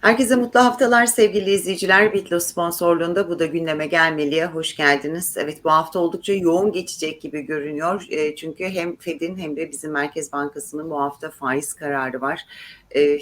Herkese mutlu haftalar sevgili izleyiciler. Bitlo sponsorluğunda Bu da Gündeme Gelmeli'ye hoş geldiniz. Evet bu hafta oldukça yoğun geçecek gibi görünüyor. E, çünkü hem Fed'in hem de bizim Merkez Bankası'nın bu hafta faiz kararı var. E,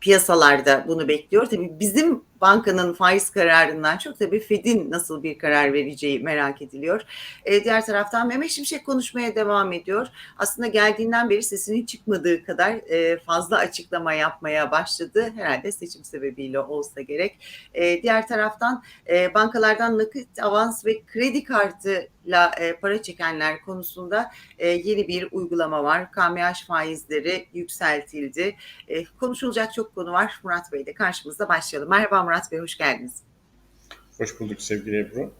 piyasalarda bunu bekliyor. Tabii bizim bankanın faiz kararından çok tabii Fed'in nasıl bir karar vereceği merak ediliyor. E, diğer taraftan Mehmet Şimşek konuşmaya devam ediyor. Aslında geldiğinden beri sesinin çıkmadığı kadar e, fazla açıklama yapmaya başladı. Herhalde seçim sebebiyle olsa gerek. E, diğer taraftan e, bankalardan nakit, avans ve kredi kartıyla e, para çekenler konusunda e, yeni bir uygulama var. KMH faizleri yükseltildi. E, konuşulacak çok konu var. Murat Bey de karşımızda başlayalım. Merhaba Murat Bey, hoş geldiniz. Hoş bulduk sevgili Ebru.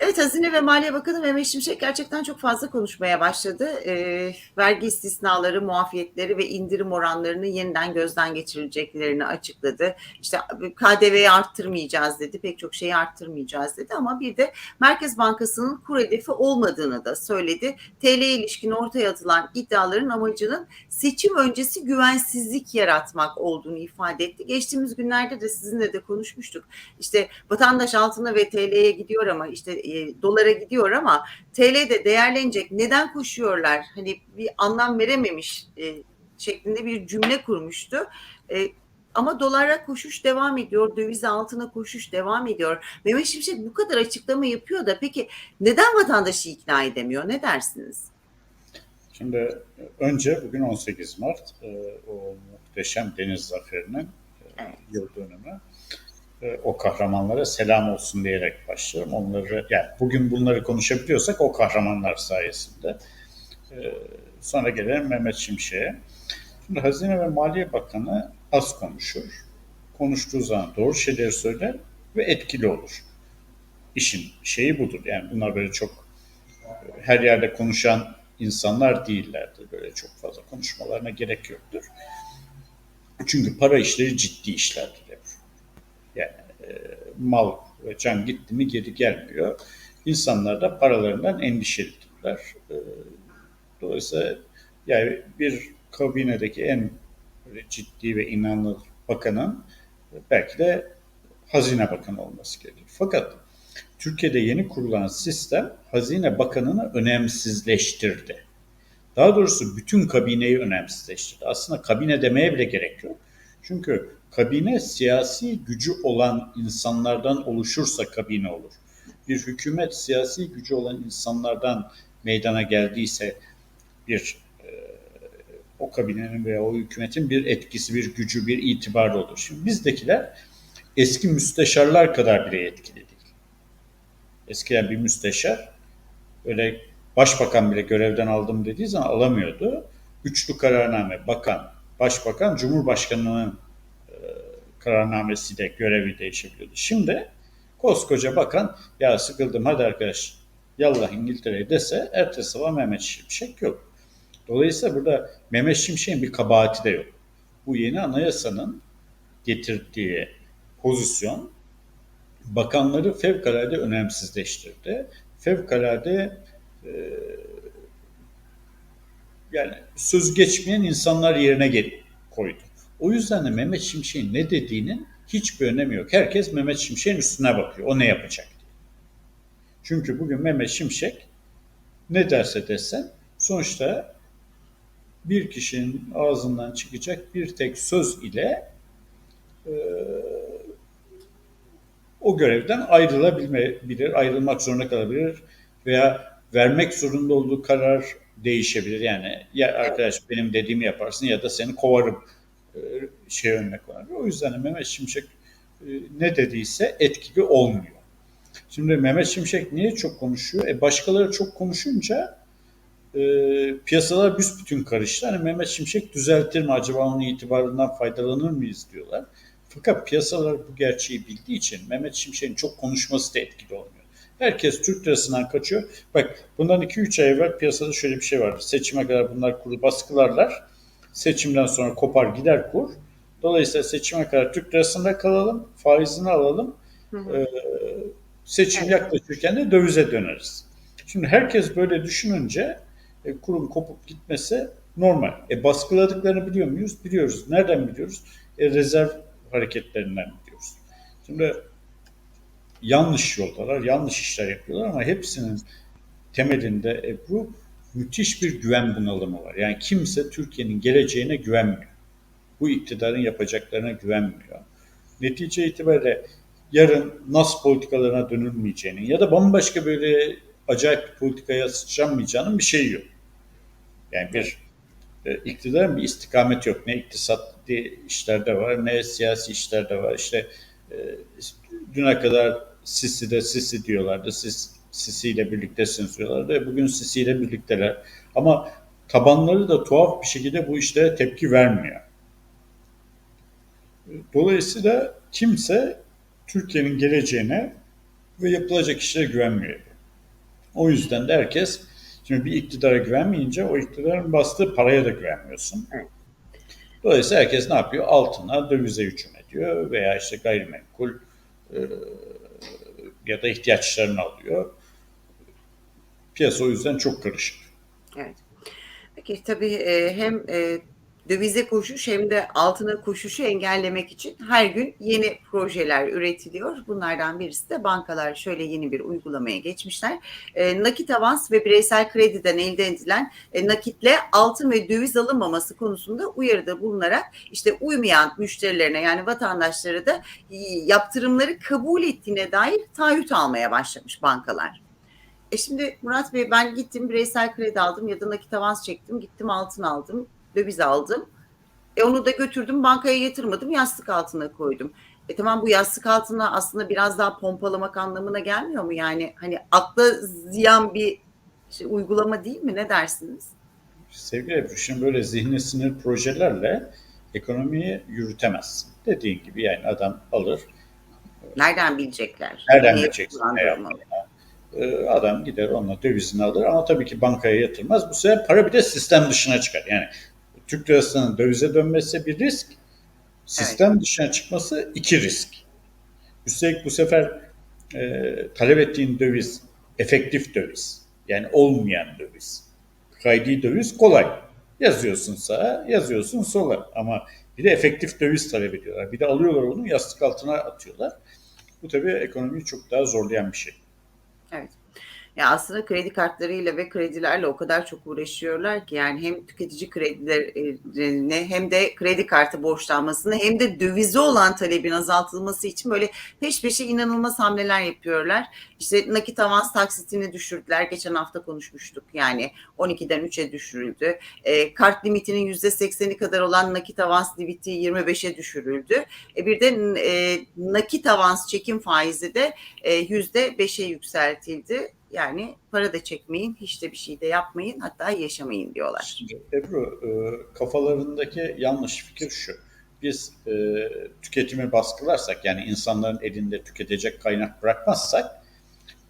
Evet, Hazine ve Maliye Bakanı Mehmet Şimşek gerçekten çok fazla konuşmaya başladı. E, vergi istisnaları, muafiyetleri ve indirim oranlarını yeniden gözden geçirileceklerini açıkladı. İşte KDV'yi arttırmayacağız dedi, pek çok şeyi arttırmayacağız dedi ama bir de Merkez Bankası'nın kur hedefi olmadığını da söyledi. TL'ye ilişkin ortaya atılan iddiaların amacının seçim öncesi güvensizlik yaratmak olduğunu ifade etti. Geçtiğimiz günlerde de sizinle de konuşmuştuk. İşte vatandaş altına ve TL'ye gidiyor ama işte e, dolara gidiyor ama TL de değerlenecek. Neden koşuyorlar? Hani bir anlam verememiş e, şeklinde bir cümle kurmuştu. E, ama dolara koşuş devam ediyor, döviz altına koşuş devam ediyor. Mehmet Şimşek bu kadar açıklama yapıyor da peki neden vatandaşı ikna edemiyor? Ne dersiniz? Şimdi önce bugün 18 Mart e, o muhteşem deniz zaferinin e, evet. yıl dönümü. E, o kahramanlara selam olsun diyerek başlıyorum. Onları yani bugün bunları konuşabiliyorsak o kahramanlar sayesinde. Sonra gelelim Mehmet Şimşek'e. Şimdi Hazine ve Maliye Bakanı az konuşur. Konuştuğu zaman doğru şeyleri söyler ve etkili olur. İşin şeyi budur. Yani bunlar böyle çok her yerde konuşan insanlar değillerdir. Böyle çok fazla konuşmalarına gerek yoktur. Çünkü para işleri ciddi işlerdir. Yani e, mal ve can gitti mi geri gelmiyor. İnsanlar da paralarından endişelidirler. E, dolayısıyla yani bir kabinedeki en ciddi ve inanılır bakanın belki de Hazine Bakanı olması gerekir. Fakat Türkiye'de yeni kurulan sistem Hazine Bakanı'nı önemsizleştirdi. Daha doğrusu bütün kabineyi önemsizleştirdi. Aslında kabine demeye bile gerek yok. Çünkü kabine siyasi gücü olan insanlardan oluşursa kabine olur. Bir hükümet siyasi gücü olan insanlardan meydana geldiyse bir e, o kabinenin veya o hükümetin bir etkisi, bir gücü, bir itibarı olur. Şimdi bizdekiler eski müsteşarlar kadar bile etkili değil. Eskiden bir müsteşar öyle başbakan bile görevden aldım dediği zaman alamıyordu. Üçlü kararname, bakan, başbakan, cumhurbaşkanının e, kararnamesiyle görevi değişebiliyordu. Şimdi koskoca bakan ya sıkıldım hadi arkadaş yallah İngiltere'ye dese ertesi sabah Mehmet Şimşek yok. Dolayısıyla burada Mehmet Şimşek'in bir kabahati de yok. Bu yeni anayasanın getirdiği pozisyon bakanları fevkalade önemsizleştirdi. Fevkalade e, yani söz geçmeyen insanlar yerine koydu. O yüzden de Mehmet Şimşek'in ne dediğinin hiçbir önemi yok. Herkes Mehmet Şimşek'in üstüne bakıyor. O ne yapacak. Çünkü bugün Mehmet Şimşek ne derse desen sonuçta bir kişinin ağzından çıkacak bir tek söz ile e, o görevden ayrılabilmebilir, ayrılmak zorunda kalabilir veya vermek zorunda olduğu karar değişebilir. Yani ya arkadaş benim dediğimi yaparsın ya da seni kovarım e, şey örnek var. O yüzden Mehmet Şimşek e, ne dediyse etkili olmuyor. Şimdi Mehmet Şimşek niye çok konuşuyor? E başkaları çok konuşunca e, piyasalar büsbütün karıştı. Hani Mehmet Şimşek düzeltir mi acaba onun itibarından faydalanır mıyız diyorlar. Fakat piyasalar bu gerçeği bildiği için Mehmet Şimşek'in çok konuşması da etkili olmuyor. Herkes Türk lirasından kaçıyor. Bak bundan 2-3 ay evvel piyasada şöyle bir şey var. Seçime kadar bunlar kuru baskılarlar. Seçimden sonra kopar gider kur. Dolayısıyla seçime kadar Türk lirasında kalalım, faizini alalım. Hı hı. Ee, seçim evet. yaklaşırken de dövize döneriz. Şimdi herkes böyle düşününce e, kurun kopup gitmesi normal. E, baskıladıklarını biliyor muyuz? Biliyoruz. Nereden biliyoruz? E, rezerv hareketlerinden biliyoruz. Şimdi yanlış yoldalar, yanlış işler yapıyorlar ama hepsinin temelinde Ebru müthiş bir güven bunalımı var. Yani kimse Türkiye'nin geleceğine güvenmiyor. Bu iktidarın yapacaklarına güvenmiyor. Netice itibariyle yarın NAS politikalarına dönülmeyeceğinin ya da bambaşka böyle acayip bir politikaya sıçramayacağının bir şeyi yok. Yani bir e, iktidarın bir istikameti yok. Ne iktisadi işlerde var, ne siyasi işlerde var. İşte e, düne kadar Sisi'de Sisi diyorlardı. Siz Sisi ile birliktesiniz diyorlardı. Bugün Sisi ile birlikteler. Ama tabanları da tuhaf bir şekilde bu işlere tepki vermiyor. Dolayısıyla kimse Türkiye'nin geleceğine ve yapılacak işlere güvenmiyor. O yüzden de herkes şimdi bir iktidara güvenmeyince o iktidarın bastığı paraya da güvenmiyorsun. Dolayısıyla herkes ne yapıyor? Altına, dövize hücum ediyor veya işte gayrimenkul e, ya da ihtiyaçlarını alıyor. Piyasa o yüzden çok karışık. Evet. Peki tabii e, hem e, dövize koşuş hem de altına koşuşu engellemek için her gün yeni projeler üretiliyor. Bunlardan birisi de bankalar şöyle yeni bir uygulamaya geçmişler. E, nakit avans ve bireysel krediden elde edilen e, nakitle altın ve döviz alınmaması konusunda uyarıda bulunarak işte uymayan müşterilerine yani vatandaşlara da e, yaptırımları kabul ettiğine dair taahhüt almaya başlamış bankalar. E şimdi Murat Bey ben gittim bireysel kredi aldım ya da nakit avans çektim. Gittim altın aldım, döviz aldım. E onu da götürdüm bankaya yatırmadım yastık altına koydum. E tamam bu yastık altına aslında biraz daha pompalamak anlamına gelmiyor mu? Yani hani akla ziyan bir şey, uygulama değil mi? Ne dersiniz? Sevgili Ebru, şimdi böyle zihni sinir projelerle ekonomiyi yürütemezsin. Dediğin gibi yani adam alır. Nereden bilecekler? Nereden bileceksin ne? Ee, Adam gider onunla dövizini alır ama tabii ki bankaya yatırmaz. Bu sefer para bir de sistem dışına çıkar. Yani Türk lirasının dövize dönmesi bir risk, sistem dışına çıkması iki risk. Üstelik bu sefer e, talep ettiğin döviz efektif döviz. Yani olmayan döviz. Kaydi döviz kolay. Yazıyorsun sağa, yazıyorsun sola. Ama bir de efektif döviz talep ediyorlar. Bir de alıyorlar onu yastık altına atıyorlar. Bu tabii ekonomiyi çok daha zorlayan bir şey. Evet. Ya aslında kredi kartlarıyla ve kredilerle o kadar çok uğraşıyorlar ki yani hem tüketici kredilerini hem de kredi kartı borçlanmasını hem de dövize olan talebin azaltılması için böyle peş peşe inanılmaz hamleler yapıyorlar. İşte nakit avans taksitini düşürdüler. Geçen hafta konuşmuştuk. Yani 12'den 3'e düşürüldü. E, kart limitinin %80'i kadar olan nakit avans limiti 25'e düşürüldü. E, bir de e, nakit avans çekim faizi de e, %5'e yükseltildi. Yani para da çekmeyin, hiç de bir şey de yapmayın, hatta yaşamayın diyorlar. Şimdi Ebru, e, kafalarındaki yanlış fikir şu. Biz e, tüketimi baskılarsak, yani insanların elinde tüketecek kaynak bırakmazsak,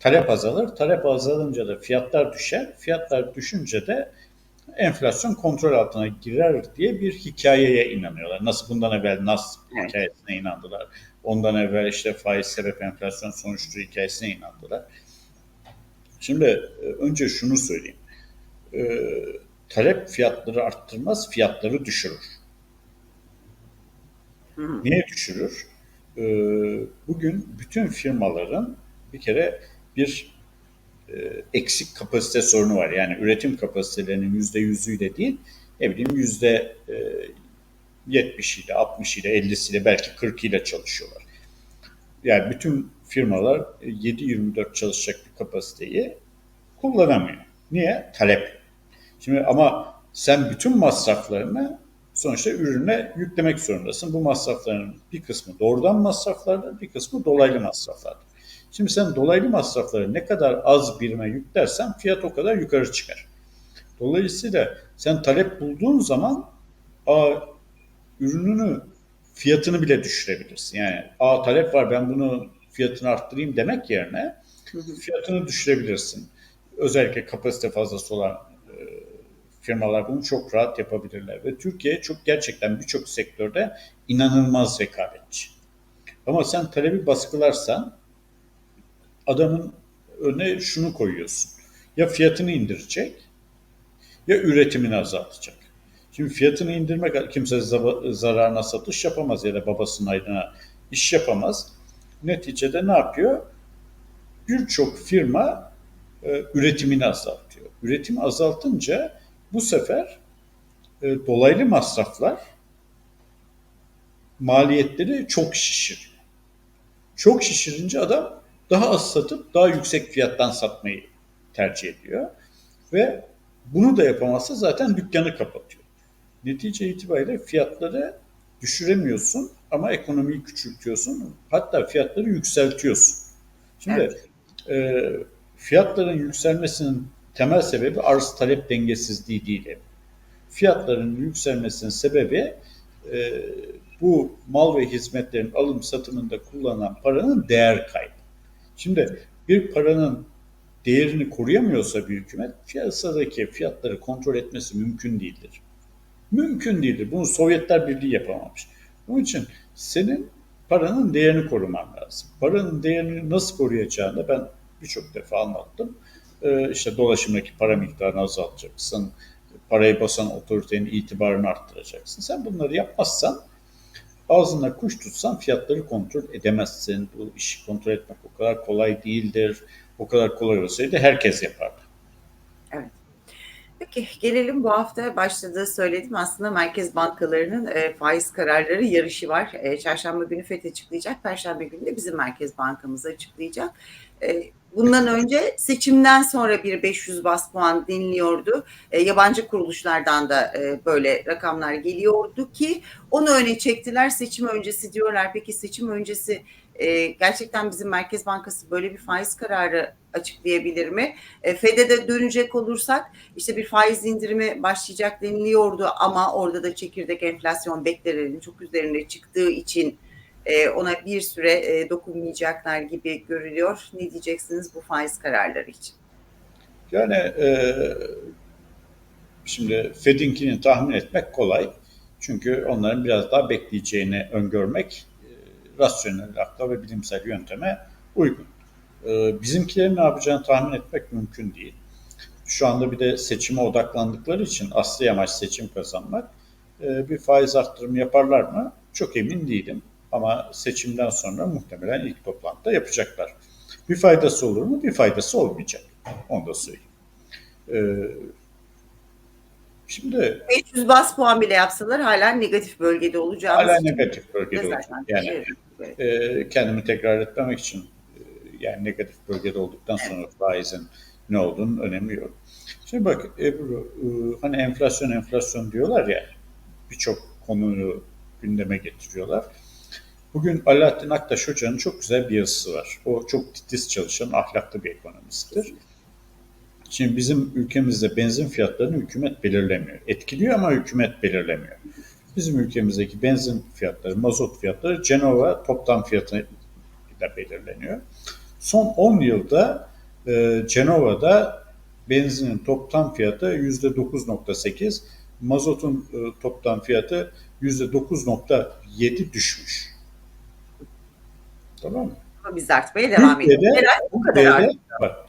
talep azalır. Talep azalınca da fiyatlar düşer. Fiyatlar düşünce de enflasyon kontrol altına girer diye bir hikayeye inanıyorlar. Nasıl bundan evvel NAS Evet. hikayesine inandılar. Ondan evvel işte faiz sebep enflasyon sonuçlu hikayesine inandılar. Şimdi e, önce şunu söyleyeyim. E, talep fiyatları arttırmaz, fiyatları düşürür. Hı. Niye düşürür? E, bugün bütün firmaların bir kere bir e, eksik kapasite sorunu var. Yani üretim kapasitelerinin yüzde yüzüyle değil, ne bileyim yüzde e, yetmişiyle, altmışıyla, ellisiyle, belki kırkıyla çalışıyorlar. Yani bütün firmalar 7-24 çalışacak bir kapasiteyi kullanamıyor. Niye? Talep. Şimdi ama sen bütün masraflarını sonuçta ürüne yüklemek zorundasın. Bu masrafların bir kısmı doğrudan masraflardır, bir kısmı dolaylı masraflardır. Şimdi sen dolaylı masrafları ne kadar az birime yüklersen fiyat o kadar yukarı çıkar. Dolayısıyla sen talep bulduğun zaman a, ürününü fiyatını bile düşürebilirsin. Yani a talep var ben bunu fiyatını arttırayım demek yerine fiyatını düşürebilirsin. Özellikle kapasite fazlası olan e, firmalar bunu çok rahat yapabilirler. Ve Türkiye çok gerçekten birçok sektörde inanılmaz rekabetçi. Ama sen talebi baskılarsan adamın önüne şunu koyuyorsun. Ya fiyatını indirecek ya üretimini azaltacak. Şimdi fiyatını indirmek kimse za- zararına satış yapamaz ya da babasının aydına iş yapamaz. Neticede ne yapıyor? Birçok firma e, üretimini azaltıyor. Üretimi azaltınca bu sefer e, dolaylı masraflar maliyetleri çok şişiriyor. Çok şişirince adam daha az satıp daha yüksek fiyattan satmayı tercih ediyor. Ve bunu da yapamazsa zaten dükkanı kapatıyor. Netice itibariyle fiyatları düşüremiyorsun ama ekonomiyi küçültüyorsun. Hatta fiyatları yükseltiyorsun. Şimdi e, fiyatların yükselmesinin temel sebebi arz talep dengesizliği değil. Fiyatların yükselmesinin sebebi e, bu mal ve hizmetlerin alım satımında kullanılan paranın değer kaybı. Şimdi bir paranın değerini koruyamıyorsa bir hükümet piyasadaki fiyatları kontrol etmesi mümkün değildir. Mümkün değildir. Bunu Sovyetler Birliği yapamamış. Onun için senin paranın değerini koruman lazım. Paranın değerini nasıl koruyacağını ben birçok defa anlattım. Ee, işte dolaşımdaki para miktarını azaltacaksın. Parayı basan otoritenin itibarını arttıracaksın. Sen bunları yapmazsan ağzına kuş tutsan fiyatları kontrol edemezsin. Bu işi kontrol etmek o kadar kolay değildir. O kadar kolay olsaydı herkes yapardı. Peki gelelim bu hafta başladığı söyledim aslında merkez bankalarının e, faiz kararları yarışı var. E, çarşamba günü FED açıklayacak, perşembe günü de bizim merkez bankamız açıklayacak. E, bundan önce seçimden sonra bir 500 bas puan deniliyordu. E, yabancı kuruluşlardan da e, böyle rakamlar geliyordu ki onu öne çektiler seçim öncesi diyorlar. Peki seçim öncesi e, gerçekten bizim Merkez Bankası böyle bir faiz kararı açıklayabilir mi? E, FED'e de dönecek olursak işte bir faiz indirimi başlayacak deniliyordu ama orada da çekirdek enflasyon beklenenin çok üzerine çıktığı için e, ona bir süre e, dokunmayacaklar gibi görülüyor. Ne diyeceksiniz bu faiz kararları için? Yani e, şimdi Fed'inkini tahmin etmek kolay. Çünkü onların biraz daha bekleyeceğini öngörmek rasyonel akla ve bilimsel yönteme uygun. E, bizimkilerin ne yapacağını tahmin etmek mümkün değil. Şu anda bir de seçime odaklandıkları için asli amaç seçim kazanmak. E, bir faiz arttırımı yaparlar mı? Çok emin değilim. Ama seçimden sonra muhtemelen ilk toplantıda yapacaklar. Bir faydası olur mu? Bir faydası olmayacak. Onu da söyleyeyim. Ee, şimdi 500 bas puan bile yapsalar hala negatif bölgede olacağımız hala negatif bölgede zaten Yani evet. e, kendimi tekrar etmemek için e, yani negatif bölgede olduktan sonra faizin ne olduğunun önemi yok. Şimdi bak Ebru e, hani enflasyon enflasyon diyorlar ya birçok konuyu gündeme getiriyorlar. Bugün Alaaddin Aktaş Hoca'nın çok güzel bir yazısı var. O çok titiz çalışan ahlaklı bir ekonomisttir. Şimdi bizim ülkemizde benzin fiyatlarını hükümet belirlemiyor. Etkiliyor ama hükümet belirlemiyor. Bizim ülkemizdeki benzin fiyatları, mazot fiyatları Cenova toptan fiyatıyla belirleniyor. Son 10 yılda e, Cenova'da benzinin toptan fiyatı %9.8, mazotun e, toptan fiyatı %9.7 düşmüş. Tamam mı? Biz artmaya devam ediyoruz. Herhalde bu kadar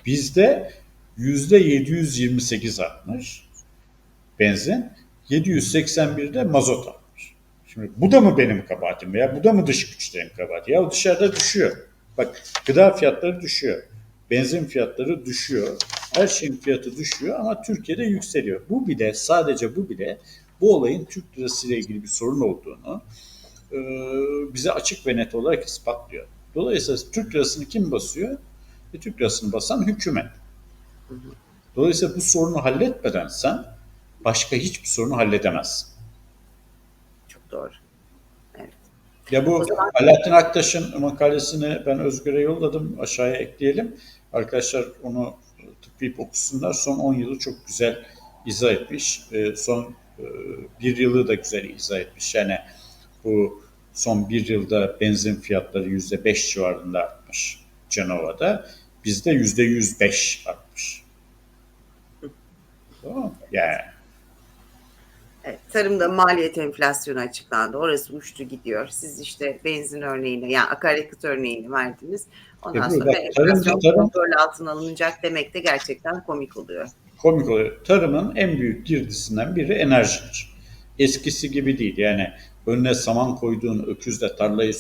bizde 728 artmış benzin, 781'de mazot artmış. Şimdi bu da mı benim kabahatim veya bu da mı dış güçlerin kabahati? Ya dışarıda düşüyor. Bak gıda fiyatları düşüyor. Benzin fiyatları düşüyor. Her şeyin fiyatı düşüyor ama Türkiye'de yükseliyor. Bu bile sadece bu bile bu olayın Türk lirası ile ilgili bir sorun olduğunu e, bize açık ve net olarak ispatlıyor. Dolayısıyla Türk lirasını kim basıyor? E, Türk lirasını basan hükümet. Dolayısıyla bu sorunu halletmeden sen başka hiçbir sorunu halledemezsin. Çok doğru. Ya bu zaman- Alaaddin Aktaş'ın makalesini ben Özgür'e yolladım. Aşağıya ekleyelim. Arkadaşlar onu tıklayıp okusunlar. Son 10 yılı çok güzel izah etmiş. E, son e, bir yılı da güzel izah etmiş. Yani bu son bir yılda benzin fiyatları yüzde beş civarında artmış Cenova'da. Bizde yüzde yüz beş artmış. Yani Evet, tarımda maliyet enflasyonu açıklandı. Orası uçtu gidiyor. Siz işte benzin örneğini yani akaryakıt örneğini verdiniz. Ondan E bu sonra bak, enflasyon tarım- tarım- kontrol altına alınacak demek de gerçekten komik oluyor. komik oluyor. Tarımın en büyük girdisinden biri enerjidir. Eskisi gibi değil. Yani önüne saman koyduğun öküzle tarlayı